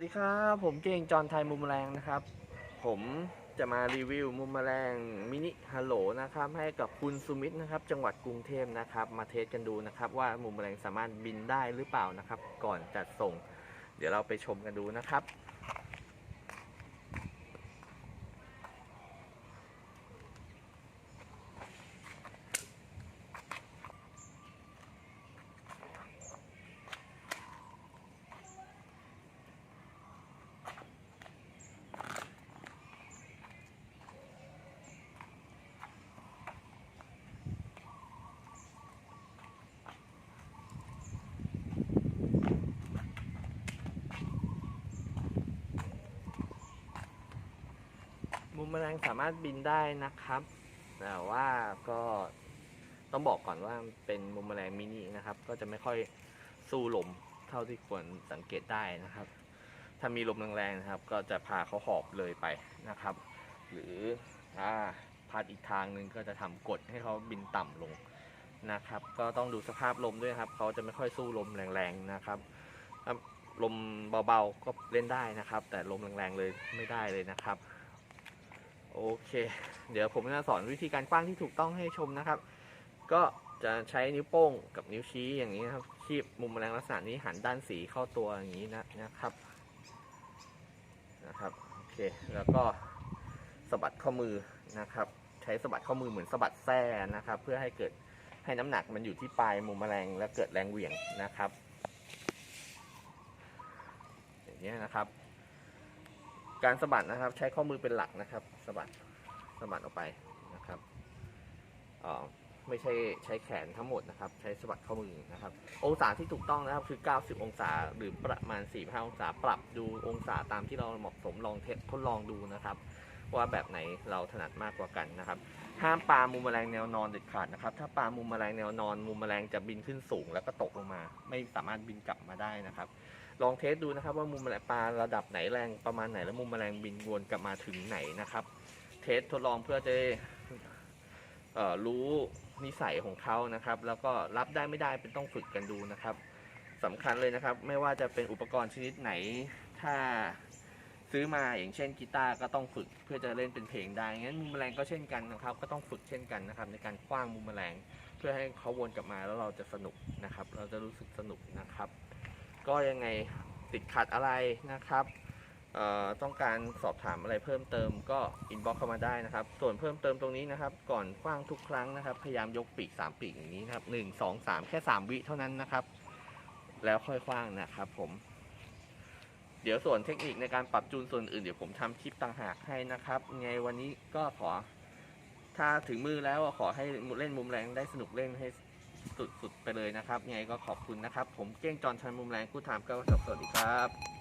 สวัสดีครับ ผมเก่งจอนไทยมุมแมลงนะครับ ผมจะมารีวิวมุมแมลงมินิฮัลโหลนะครับ ให้กับคุณสุมิตนะครับ จังหวัดกรุงเทพนะครับ มาเทสกันดูนะครับ ว่ามุมแมลงสามารถบินได้หรือเปล่านะครับ ก่อนจัดส่ง เดี๋ยวเราไปชมกันดูนะครับ มุมแมลงสามารถบินได้นะครับ แต่ว่าก็ต้องบอกก่อนว่าเป็นมุมแมลงมินินะครับ ก็จะไม่ค่อยสู้ลมเท่าที่ควรสังเกตได้นะครับ ถ้ามีลมแรงๆนะครับ ก็จะพาเขาหอบเลยไปนะครับ หรือถ้าพัดอีกทางหนึ่งก็จะทำกดให้เขาบินต่ำลงนะครับ ก็ต้องดูสภาพลมด้วยครับเขาจะไม่ค่อยสู้ลมแรงๆนะครับลมเบาๆก็เล่นได้นะครับ แต่ลมแรงๆเลยไม่ได้เลยนะครับ โอเค เดี๋ยวผมจะสอนวิธีการกว้างที่ถูกต้องให้ชมนะครับ ก็จะใช้นิ้วโป้งกับนิ้วชี้อย่างนี้นะครับคีบมุมแมลงลักษณะนี้หันด้านสีเข้าตัวอย่างนี้นะนะครับนะครับโอเคแล้วก็สะบัดข้อมือนะครับ ใช้สะบัดข้อมือเหมือนสะบัดแส้นะครับ เพื่อให้เกิดให้น้ำหนักมันอยู่ที่ปลายมุมแมลงและเกิดแรงเหวี่ยงนะครับ อย่างนี้นะครับ การสะบัดนะครับ ใช้ข้อมือเป็นหลักนะครับสะบัดสะบัดออกไปนะครับไม่ใช่ใช้แขนทั้งหมดนะครับ ใช้สะบัดข้อมือนะครับ องศาที่ถูกต้องนะครับคือ 90 องศาหรือประมาณ 45 องศาปรับดูองศาตามที่เราเหมาะสมลองเทสทดลองดูนะครับ ว่าแบบไหนเราถนัดมากกว่ากันนะครับ ห้ามปลามุมแมลงแนวนอนเด็ดขาดนะครับ ถ้าปลามุมแมลงแนวนอน มุมแมลงจะบินขึ้นสูง แล้วก็ตกลงมา ไม่สามารถบินกลับมาได้นะครับ ลองเทสดูนะครับว่ามุมแมลงปลาระดับไหนแรงประมาณไหนแล้วมุมแมลงบินวนกลับมาถึงไหนนะครับ เทสทดลองเพื่อจะรู้นิสัยของเขานะครับ แล้วก็รับได้ไม่ได้เป็นต้องฝึกกันดูนะครับสำคัญเลยนะครับ ไม่ว่าจะเป็นอุปกรณ์ชนิดไหน ถ้าซื้อมาอย่างเช่นกีตาร์ก็ต้องฝึกเพื่อจะเล่นเป็นเพลงได้ งั้นมุมแมลงก็เช่นกันนะครับ ก็ต้องฝึกเช่นกันนะครับ ในการคว้างมุมแมลง เพื่อให้เขาวนกลับมาแล้วเราจะสนุกนะครับ เราจะรู้สึกสนุกนะครับ ก็ยังไงติดขัดอะไรนะครับต้องการสอบถามอะไรเพิ่มเติมก็อินบ็อกเข้ามาได้นะครับ ส่วนเพิ่มเติมตรงนี้นะครับ ก่อนคว้างทุกครั้งนะครับ พยายามยกปีก 3 ปีกอย่างนี้นะครับ1 2 3แค่ 3 วิเท่านั้นนะครับ แล้วค่อยคว้างนะครับผม เดี๋ยวส่วนเทคนิคในการปรับจูนส่วนอื่นเดี๋ยวผมทำคลิปต่างหากให้นะครับ ไงวันนี้ก็ขอ ถ้าถึงมือแล้วขอให้เล่นมุมแรงได้สนุกเล่นให้ สุดๆไปเลยนะครับยังไงก็ขอบคุณนะครับ ผมเก้งจอนชันมุมแรงกู้ถามก็สวัสดีครับ